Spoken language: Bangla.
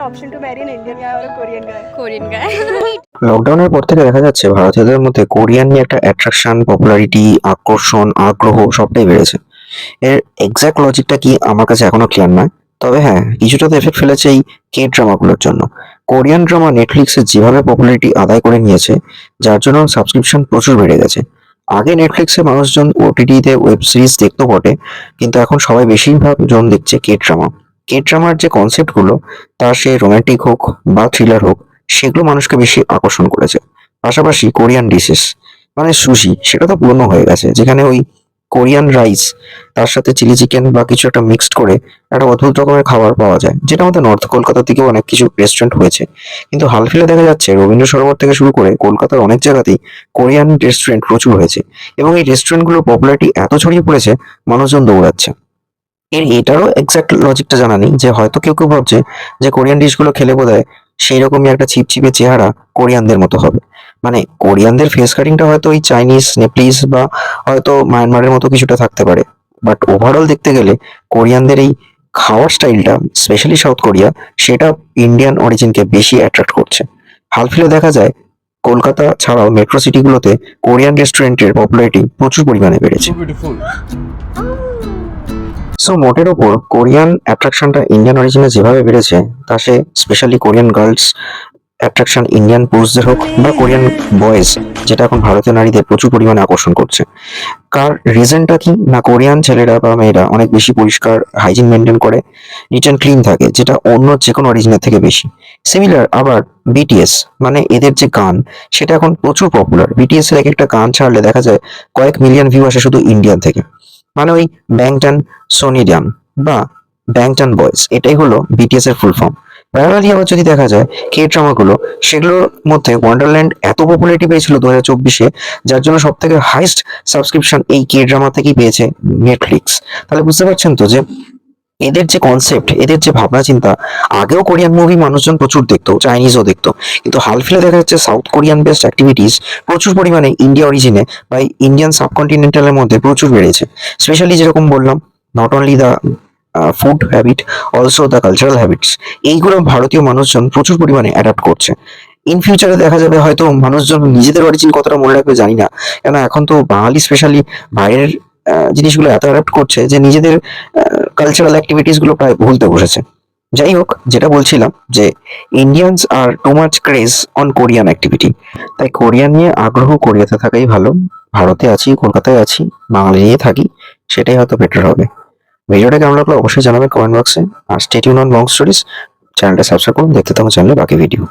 option to marry an Indian guy or a Korean guy? Korean guy লকডাউনের পর থেকে দেখা যাচ্ছে ভারতীয়দের মধ্যে কোরিয়ান নিয়ে একটা অ্যাট্রাকশন পপুলারিটি আকর্ষণ আগ্রহ সবটাই বেড়েছে। এর এক্সাক্ট লজিকটা কি আমার কাছে এখনও ক্লিয়ার নয়। তবে হ্যাঁ কিছুটা তো এফেক্ট ফেলেছে এই কে ড্রামাগুলোর জন্য কোরিয়ান ড্রামা নেটফ্লিক্সে যেভাবে পপুলারিটি আদায় করে নিয়েছে যার জন্য সাবস্ক্রিপশন প্রচুর বেড়ে গেছে। আগে নেটফ্লিক্সে মানুষজন ওটিটিতে ওয়েব সিরিজ দেখতো বটে কিন্তু এখন সবাই বেশিরভাগ জন দেখছে কে ড্রামা কে ড্রামার যে কনসেপ্টগুলো তা সে রোমান্টিক হোক বা থ্রিলার হোক, সেগুলো মানুষকে বেশি আকর্ষণ করেছে। পাশাপাশি কোরিয়ান ডিশেস মানে সুশি সেটা তো পুরনো হয়ে গেছে। যেখানে ওই কোরিয়ান রাইস তার সাথে চিলি চিকেন বা কিছু একটা মিক্সড করে একটা অদ্ভুত রকমের খাবার পাওয়া যায়, যেটা আমাদের নর্থ কলকাতা থেকেও অনেক কিছু রেস্টুরেন্ট হয়েছে। কিন্তু হালফিলে দেখা যাচ্ছে, রবীন্দ্র সরোবর থেকে শুরু করে কলকাতার অনেক জায়গাতেই কোরিয়ান রেস্টুরেন্ট প্রচুর হয়েছে। এবং এই রেস্টুরেন্টগুলোর পপুলারিটি এত ছড়িয়ে পড়েছে, মানুষজন দৌড়াচ্ছে। এর এটারও এক্সাক্ট লজিকটা জানা নেই যে হয়তো কেউ কেউ ভাবছে যে কোরিয়ান ডিশগুলো খেলে বোধ হয় সেই রকমই একটা চিপচিপে চেহারা কোরিয়ানদের মতো হবে। মানে কোরিয়ানদের ফেস কাটিংটা হয়তো ওই চাইনিজ নেপালিস বা হয়তো মায়ানমারের মতো কিছুটা থাকতে পারে। বাট ওভারঅল দেখতে গেলে কোরিয়ানদের এই খাওয়ার স্টাইলটা স্পেশালি সাউথ কোরিয়া সেটা ইন্ডিয়ান অরিজিনকে বেশি অ্যাট্রাক্ট করছে। হাল ফিলে দেখা যায়, কলকাতা ছাড়াও মেট্রো সিটিগুলোতে কোরিয়ান রেস্টুরেন্টের পপুলারিটি প্রচুর পরিমাণে বেড়েছে. সো মোটের ওপর কোরিয়ান অ্যাট্রাকশনটা ইন্ডিয়ান অরিজিনে যেভাবে বেড়েছে, তা সে specially Korean girls attraction Indian পুরুষদের হোক বা কোরিয়ান বয়েজ যেটা এখন ভারতীয় নারীদের প্রচুর পরিমাণে আকর্ষণ করছে। কার রিজনটা কি? না কোরিয়ান ছেলেরা বা মেয়েরা অনেক বেশি পরিষ্কার হাইজিন মেনটেন করে নিট অ্যান্ড ক্লিন থাকে, যেটা অন্য যে কোনো অরিজিনের থেকে বেশি। সিমিলার আবার বিটিএস মানে এদের যে গান, সেটা এখন প্রচুর পপুলার বিটিএস এর এক একটা গান ছাড়লে দেখা যায় কয়েক মিলিয়ন ভিউ আসে শুধু ইন্ডিয়ান থেকে। মানে ওই ব্যাংটান সোনিডিয়াম বা ব্যাংটান বয়েজ এটাই হলো বিটিএস এর ফুল ফর্ম প্যারালালি আবার যদি দেখা যায় কে ড্রামাগুলো সেগুলোর মধ্যে ওয়ান্ডারল্যান্ড এত পপুলারিটি পেয়েছিল দু হাজার চব্বিশে, যার জন্য সব থেকে হাইস্ট সাবস্ক্রিপশন এই কে ড্রামা থেকেই পেয়েছে নেটফ্লিক্স তাহলে বুঝতে পারছেন তো যে এদের যে কনসেপ্ট এদের যে ভাবনা চিন্তা, আগেও কোরিয়ান মুভি মানুষজন প্রচুর দেখতো চাইনিজও দেখতো। কিন্তু হাল ফিলে দেখা যাচ্ছে সাউথ কোরিয়ান বেস্ট অ্যাক্টিভিটিস প্রচুর পরিমাণে ইন্ডিয়া অরিজিনে বা ইন্ডিয়ান সাবকন্টিনেন্টালের মধ্যে প্রচুর বেড়েছে। স্পেশালি যেরকম বললাম not only the food habit also the cultural habits এইগুলো ভারতীয় মানুষজন প্রচুর পরিমাণে অ্যাডাপ্ট করছে। ইন ফিউচারে দেখা যাবে হয়তো মানুষজন নিজেদের অরিজিন কতটা মনে রাখবে জানি না। কেন এখন তো বাঙালি স্পেশালি বাইরের জিনিসগুলো এত অ্যাডাপ্ট করছে যে নিজেদের কালচারাল অ্যাক্টিভিটিসগুলো প্রায় ভুলতে বসেছে। যাই হোক, যেটা বলছিলাম যে Indians are too much craze on Korean activity তাই কোরিয়ান নিয়ে আগ্রহ কোরিয়াতে থাকাই ভালো। ভারতে আছি, কলকাতায় আছি, বাঙালি নিয়ে থাকি, সেটাই হয়তো বেটার হবে। ভিডিওটা কেমন লাগল অবশ্যই জানাবেন কমেন্ট বক্সে আর stay tuned on long stories চ্যানেলটা সাবস্ক্রাইব করুন, দেখতে থাকুন চ্যানেলে বাকি ভিডিও